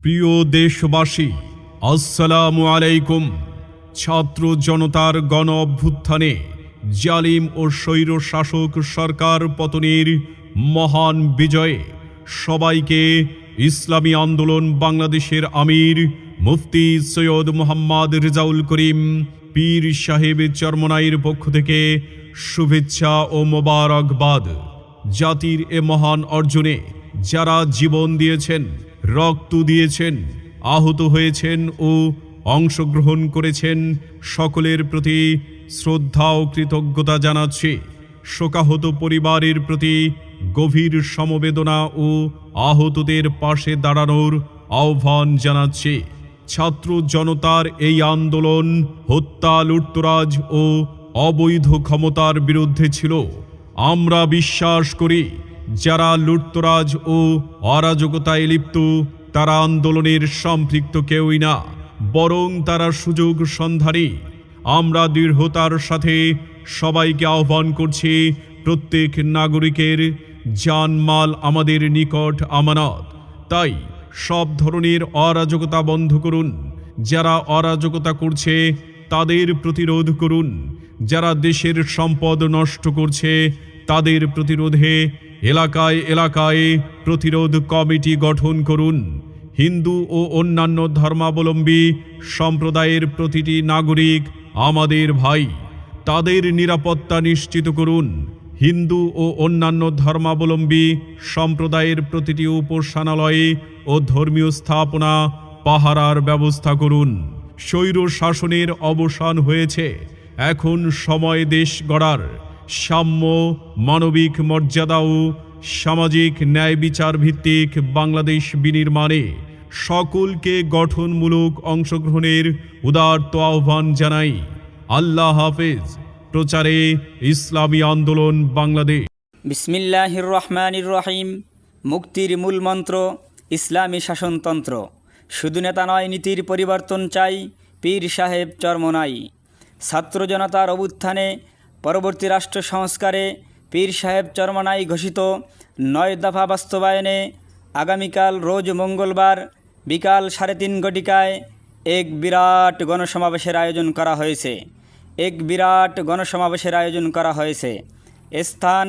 প্রিয় দেশবাসী, আসসালামু আলাইকুম। ছাত্র জনতার গণ অভ্যুত্থানে জালিম ও স্বৈর শাসক সরকার পতনের মহান বিজয়ে সবাইকে ইসলামী আন্দোলন বাংলাদেশের আমির মুফতি সৈয়দ মোহাম্মদ রেজাউল করিম, পীর সাহেব চরমনাইয়ের পক্ষ থেকে শুভেচ্ছা ও মোবারকবাদ। জাতির এ মহান অর্জনে যারা জীবন দিয়েছেন রক্ত দিয়েছেন, আহত হয়েছেন ও অংশগ্রহণ করেছেন সকলের প্রতি শ্রদ্ধা ও কৃতজ্ঞতা জানাচ্ছি। শোকাহত পরিবারের প্রতি গভীর সমবেদনা ও আহতদের পাশে দাঁড়ানোর আহ্বান জানাচ্ছি। ছাত্র জনতার এই আন্দোলন, হত্যা, লুটতরাজ ও অবৈধ ক্ষমতার বিরুদ্ধে ছিল। আমরা বিশ্বাস করি যারা লুটতরাজ ও অরাজকতায় লিপ্ত, তারা আন্দোলনের সম্পৃক্ত কেউই না, বরং তারা সুযোগ সন্ধানী। আমরা দৃঢ়তার সাথে সবাইকে আহ্বান করছি, প্রত্যেক নাগরিকের জানমাল আমাদের নিকট আমানত। তাই সব ধরনের অরাজকতা বন্ধ করুন। যারা অরাজকতা করছে, তাদের প্রতিরোধ করুন। যারা দেশের সম্পদ নষ্ট করছে, তাদের প্রতিরোধে এলাকায় এলাকায় প্রতিরোধ কমিটি গঠন করুন। হিন্দু ও অন্যান্য ধর্মাবলম্বী সম্প্রদায়ের প্রতিটি নাগরিক আমাদের ভাই, তাদের নিরাপত্তা নিশ্চিত করুন। হিন্দু ও অন্যান্য ধর্মাবলম্বী সম্প্রদায়ের প্রতিটি উপাসনালয়ে ও ধর্মীয় স্থাপনা পাহারার ব্যবস্থা করুন। স্বৈর শাসনের অবসান হয়েছে। এখন সময় দেশ গড়ার। সাম্য, মানবিক মর্যাদা ও সামাজিক ন্যায় বিচার ভিত্তিক বাংলাদেশ বিনির্মাণে সকলকে গঠনমূলক অংশগ্রহণের উদার্ত আহ্বান জানাই। আল্লাহ হাফেজ। প্রচারে ইসলামী আন্দোলন বাংলাদেশ। বিসমিল্লাহির রহমানির রহিম। মুক্তির মূল মন্ত্র, ইসলামী শাসনতন্ত্র। শুধু নেতা নয়, নীতির পরিবর্তন চাই, পীর সাহেব চরমনাই। ছাত্র জনতার অভ্যুত্থানে পরবর্তী রাষ্ট্র সংস্কারে পীর সাহেব চরমনাই ঘোষিত নয় দফা বাস্তবায়নে আগামীকাল রোজ মঙ্গলবার বিকাল সাড়ে তিন ঘটিকায় এক বিরাট গণসমাবেশের আয়োজন করা হয়েছে। এক বিরাট গণসমাবেশের আয়োজন করা হয়েছে। স্থান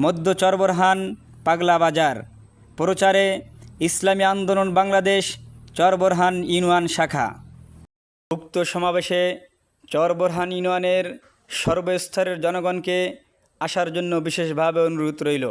মধ্য চরবরহান পাগলা বাজার। প্রচারে ইসলামী আন্দোলন বাংলাদেশ চরবরহান ইউনিয়ন শাখা। উক্ত সমাবেশে চরবরহান ইউনিয়নের সর্বস্তরের জনগণকে আসার জন্য বিশেষভাবে অনুরোধ রইল।